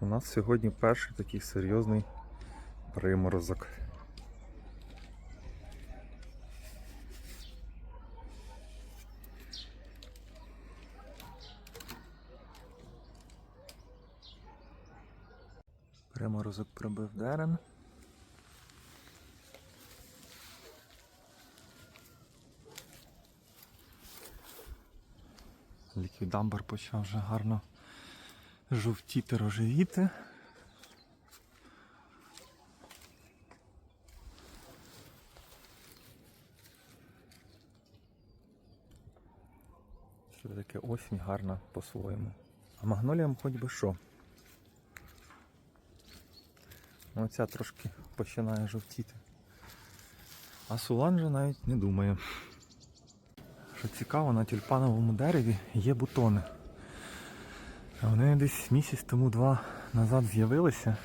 У нас сьогодні перший такий серйозний приморозок. Приморозок прибив дерен. Ліквідамбар почав вже гарно жовтіти, рожевіти. Це таке осінь гарна по-своєму. А магноліям хоч би що. Оця трошки починає жовтіти. А Сулан же навіть не думає. Що цікаво, на тюльпановому дереві є бутони. Вони десь місяць тому два назад з'явилися.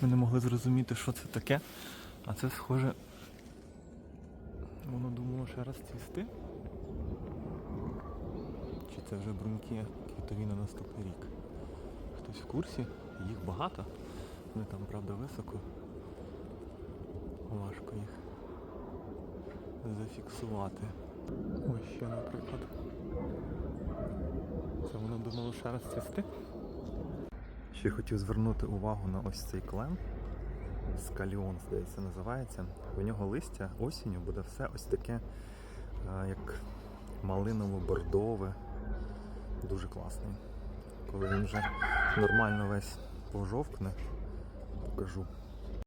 Ми не могли зрозуміти, що це таке. А це схоже. Воно думало ще раз цвісти. Чи це вже бруньки квітові на наступний рік? Хтось в курсі, їх багато. Вони там, правда, високо. Важко їх зафіксувати. Ось ще, наприклад. Ще раз цвісти. Ще хотів звернути увагу на ось цей клен. Скаліон, здається, називається. У нього листя осінню буде все ось таке, як малиново-бордове. Дуже класний. Коли він вже нормально весь пожовкне, покажу.